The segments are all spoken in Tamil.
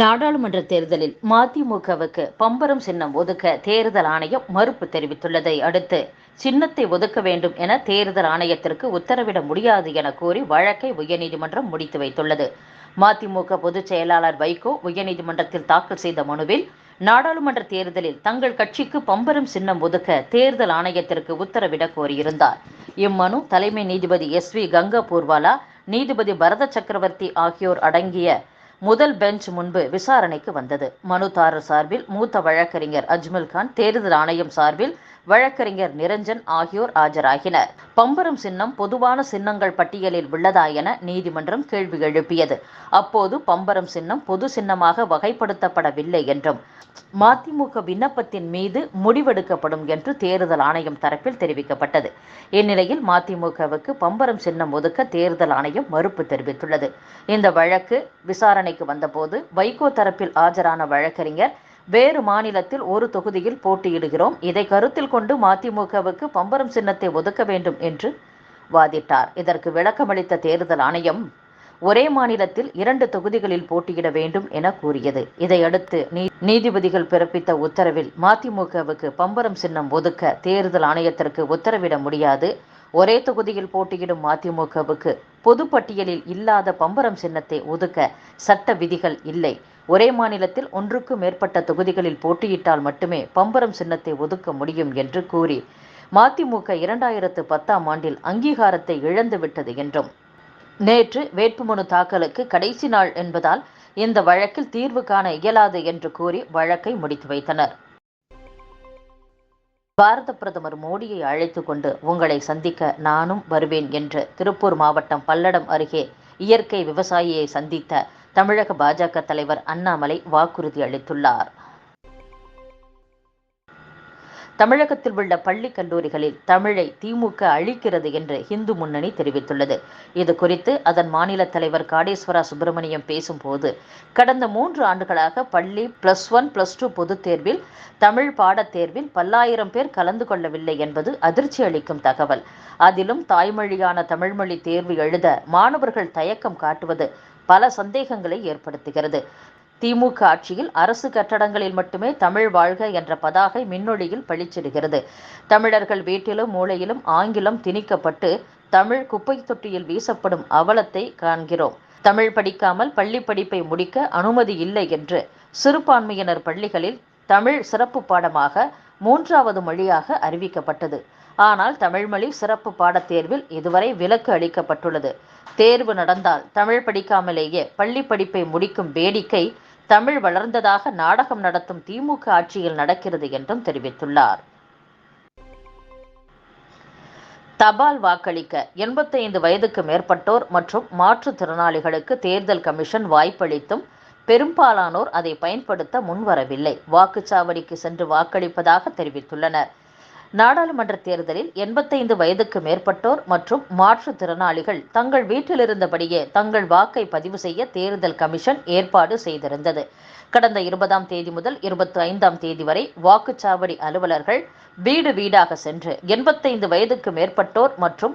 நாடாளுமன்ற தேர்தலில் மதிமுகவுக்கு பம்பரம் சின்னம் ஒதுக்க தேர்தல் ஆணையம் மறுப்பு தெரிவித்துள்ளதை அடுத்து சின்னத்தை ஒதுக்க வேண்டும் என தேர்தல் ஆணையத்திற்கு உத்தரவிட முடியாது என கூறி வழக்கை உயர்நீதிமன்றம் முடித்து வைத்துள்ளது. மதிமுக பொதுச் செயலாளர் வைகோ உயர்நீதிமன்றத்தில் தாக்கல் செய்த மனுவில் நாடாளுமன்ற தேர்தலில் தங்கள் கட்சிக்கு பம்பரம் சின்னம் ஒதுக்க தேர்தல் ஆணையத்திற்கு உத்தரவிட கோரியிருந்தார். இம்மனு தலைமை நீதிபதி எஸ் வி கங்கா பூர்வாலா நீதிபதி பரத சக்கரவர்த்தி ஆகியோர் அடங்கிய முதல் பெஞ்ச் முன்பு விசாரணைக்கு வந்தது. மனுதாரர் சார்பில் மூத்த வழக்கறிஞர் அஜ்மல் கான் தேர்தல் ஆணையம் சார்பில் வழக்கறிஞர் நிரஞ்சன் ஆகியோர் ஆஜராகினர். பம்பரம் சின்னம் பொதுவான சின்னங்கள் பட்டியலில் உள்ளதா என நீதிமன்றம் கேள்வி எழுப்பியது. அப்போது பம்பரம் சின்னம் பொது சின்னமாக வகைப்படுத்தப்படவில்லை என்றும் மதிமுக விண்ணப்பத்தின் மீது முடிவெடுக்கப்படும் என்று தேர்தல் ஆணையம் தரப்பில் தெரிவிக்கப்பட்டது. இந்நிலையில் மதிமுகவுக்கு பம்பரம் சின்னம் ஒதுக்க தேர்தல் ஆணையம் மறுப்பு தெரிவித்துள்ளது. இந்த வழக்கு விசாரணைக்கு வந்தபோது வைகோ தரப்பில் ஆஜரான வழக்கறிஞர் வேறு மாநிலத்தில் ஒரு தொகுதியில் போட்டியிடுகிறோம். இதை கருத்தில் கொண்டு மதிமுகவுக்கு பம்பரம் சின்னத்தை ஒதுக்க வேண்டும் என்று வாதிட்டார். இதற்கு விளக்கமளித்த தேர்தல் ஆணையம் ஒரே மாநிலத்தில் இரண்டு தொகுதிகளில் போட்டியிட வேண்டும் என கூறியது. இதையடுத்து நீதிபதிகள் பிறப்பித்த உத்தரவில் மதிமுகவுக்கு பம்பரம் சின்னம் ஒதுக்க தேர்தல் ஆணையத்திற்கு உத்தரவிட முடியாது. ஒரே தொகுதியில் போட்டியிடும் மதிமுகவுக்கு பொது பட்டியலில் இல்லாத பம்பரம் சின்னத்தை ஒதுக்க சட்ட விதிகள் இல்லை. ஒரே மாநிலத்தில் ஒன்றுக்கும் மேற்பட்ட தொகுதிகளில் போட்டியிட்டால் மட்டுமே பம்பரம் சின்னத்தை ஒதுக்க முடியும் என்று கூறி மதிமுக இரண்டாயிரத்து பத்தாம் ஆண்டில் அங்கீகாரத்தை இழந்துவிட்டது என்றும். நேற்று வேட்புமனு தாக்கலுக்கு கடைசி நாள் என்பதால் இந்த வழக்கில் தீர்வு காண இயலாது என்று கூறி வழக்கை முடித்து வைத்தனர். பாரத பிரதமர் மோடியை அழைத்து கொண்டு உங்களை சந்திக்க நானும் வருவேன் என்று திருப்பூர் மாவட்டம் பல்லடம் அருகே இயற்கை விவசாயியை சந்தித்த தமிழக பாஜக தலைவர் அண்ணாமலை வாக்குறுதி அளித்துள்ளார். தமிழகத்தில் உள்ள பள்ளி கல்லூரிகளில் தமிழை திமுக அழிக்கிறது என்று இந்து முன்னணி தெரிவித்துள்ளது. இது குறித்து அதன் மாநில தலைவர் காடேஸ்வரா சுப்பிரமணியம் பேசும்போது கடந்த மூன்று ஆண்டுகளாக பள்ளி பிளஸ் ஒன் பிளஸ் டூ பொதுத் தேர்வில் தமிழ் பாடத் தேர்வில் பல்லாயிரம் பேர் கலந்து கொள்ளவில்லை என்பது அதிர்ச்சி அளிக்கும் தகவல். அதிலும் தாய்மொழியான தமிழ்மொழி தேர்வு எழுத மாணவர்கள் தயக்கம் காட்டுவது பல சந்தேகங்களை ஏற்படுத்துகிறது. திமுக ஆட்சியில் அரசு கட்டடங்களில் மட்டுமே தமிழ் வாழ்க என்ற பதாகை மின்னொழியில் பளிச்சிடுகிறது தமிழர்கள் வீட்டிலும் மூளையிலும் ஆங்கிலம் திணிக்கப்பட்டு தமிழ் குப்பை தொட்டியில் வீசப்படும் அவலத்தை காண்கிறோம். தமிழ் படிக்காமல் பள்ளி படிப்பை முடிக்க அனுமதி இல்லை என்று சிறுபான்மையினர் பள்ளிகளில் தமிழ் சிறப்பு பாடமாக மூன்றாவது மொழியாக அறிவிக்கப்பட்டது. ஆனால் தமிழ்மொழி சிறப்பு பாடத்தேர்வில் இதுவரை விலக்கு அளிக்கப்பட்டுள்ளது. தேர்வு நடந்தால் தமிழ் படிக்காமலேயே பள்ளி படிப்பை முடிக்கும் வேடிக்கை தமிழ் வளர்ந்ததாக நாடகம் நடத்தும் திமுக ஆட்சியில் நடக்கிறது என்றும் தெரிவித்துள்ளார். தபால் வாக்களிக்க எண்பத்தைந்து வயதுக்கு மேற்பட்டோர் மற்றும் மாற்றுத்திறனாளிகளுக்கு தேர்தல் கமிஷன் வாய்ப்பளித்தும் பெரும்பாலானோர் அதை பயன்படுத்த முன்வரவில்லை. வாக்குச்சாவடிக்கு சென்று வாக்களிப்பதாக தெரிவித்துள்ளனர். நாடாளுமன்ற தேர்தலில் எண்பத்தைந்து வயதுக்கு மேற்பட்டோர் மற்றும் மாற்றுத்திறனாளிகள் தங்கள் வீட்டிலிருந்தபடியே தங்கள் வாக்கை பதிவு செய்ய தேர்தல் கமிஷன் ஏற்பாடு செய்திருந்தது. கடந்த இருபதாம் தேதி முதல் இருபத்தி ஐந்தாம் தேதி வரை வாக்குச்சாவடி அலுவலர்கள் வீடு வீடாக சென்று எண்பத்தைந்து வயதுக்கு மேற்பட்டோர் மற்றும்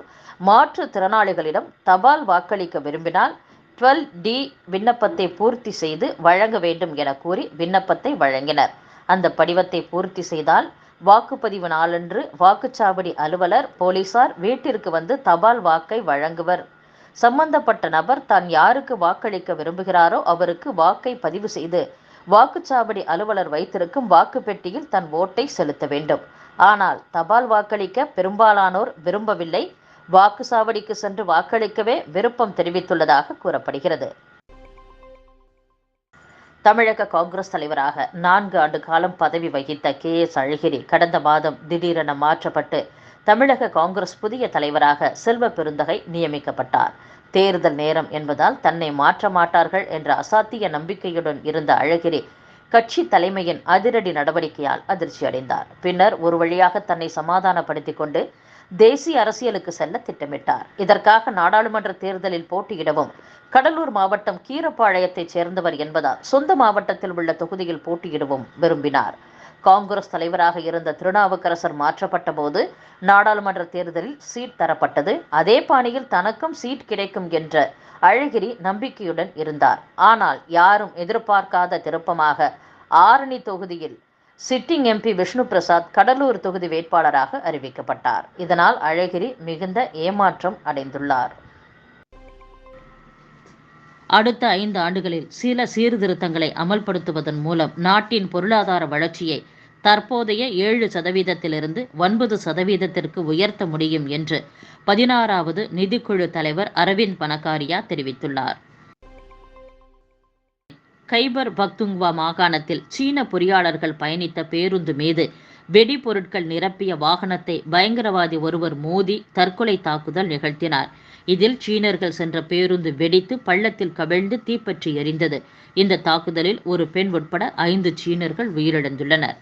மாற்றுத்திறனாளிகளிடம் தபால் வாக்களிக்க விரும்பினால் டுவெல் டி விண்ணப்பத்தை பூர்த்தி செய்து வழங்க வேண்டும் என கூறி விண்ணப்பத்தை வழங்கினர். அந்த படிவத்தை பூர்த்தி செய்தால் வாக்குப்பதிவு நாளன்று வாக்குச்சாவடி அலுவலர் போலீசார் வீட்டிற்கு வந்து தபால் வாக்கை வழங்குவர். சம்பந்தப்பட்ட நபர் தான் யாருக்கு வாக்களிக்க விரும்புகிறாரோ அவருக்கு வாக்கை பதிவு செய்து வாக்குச்சாவடி அலுவலர் வைத்திருக்கும் வாக்கு பெட்டியில் தன் ஓட்டை செலுத்த வேண்டும். ஆனால் தபால் வாக்களிக்க பெரும்பாலானோர் விரும்பவில்லை. வாக்குச்சாவடிக்கு சென்று வாக்களிக்கவே விருப்பம் தெரிவித்துள்ளதாக கூறப்படுகிறது. தமிழக காங்கிரஸ் தலைவராக நான்கு ஆண்டு காலம் பதவி வகித்த கே எஸ் அழகிரி கடந்த மாதம் திடீரென மாற்றப்பட்டு தமிழக காங்கிரஸ் புதிய தலைவராக செல்வ பெருந்தகை நியமிக்கப்பட்டார். தேர்தல் நேரம் என்பதால் தன்னை மாற்ற மாட்டார்கள் என்ற அசாத்திய நம்பிக்கையுடன் இருந்த அழகிரி கட்சி தலைமையின் அதிரடி நடவடிக்கையால் அதிர்ச்சி அடைந்தார் பின்னர் ஒரு வழியாக தன்னை சமாதானப்படுத்திக் கொண்டு தேசிய அரசியலுக்கு செல்ல திட்டமிட்டார். இதற்காக நாடாளுமன்ற தேர்தலில் போட்டியிடவும் கடலூர் மாவட்டம் கீரப்பாளையத்தைச் சேர்ந்தவர் என்பதால் சொந்த மாவட்டத்தில் உள்ள தொகுதியில் போட்டியிடவும் விரும்பினார். காங்கிரஸ் தலைவராக இருந்த திருநாவுக்கரசர் மாற்றப்பட்ட போது நாடாளுமன்ற தேர்தலில் சீட் தரப்பட்டது. அதே பாணியில் தனக்கும் சீட் கிடைக்கும் என்ற அழகிரி நம்பிக்கையுடன் இருந்தார். ஆனால் யாரும் எதிர்பார்க்காத திருப்பமாக ஆரணி தொகுதியில் சிட்டிங் எம்பி விஷ்ணு பிரசாத் கடலூர் தொகுதி வேட்பாளராக அறிவிக்கப்பட்டார். இதனால் அழகிரி மிகுந்த ஏமாற்றம் அடைந்துள்ளார். அடுத்த ஐந்து ஆண்டுகளில் சில சீர்திருத்தங்களை அமல்படுத்துவதன் மூலம் நாட்டின் பொருளாதார வளர்ச்சியை தற்போதைய ஏழு சதவீதத்திலிருந்து ஒன்பது சதவீதத்திற்கு உயர்த்த முடியும் என்று பதினாறாவது நிதிக்குழு தலைவர் அரவிந்த் பனகாரியா தெரிவித்துள்ளார். கைபர் பக்துங்வா மாகாணத்தில் சீன பொறியாளர்கள் பயணித்த பேருந்து மீது வெடிபொருட்கள் நிரப்பிய வாகனத்தை பயங்கரவாதி ஒருவர் மோதி தற்கொலை தாக்குதல் நிகழ்த்தினார். இதில் சீனர்கள் சென்ற பேருந்து வெடித்து பள்ளத்தில் கவிழ்ந்து தீப்பற்றி எரிந்தது. இந்த தாக்குதலில் ஒரு பெண் உட்பட ஐந்து சீனர்கள் உயிரிழந்துள்ளனர்.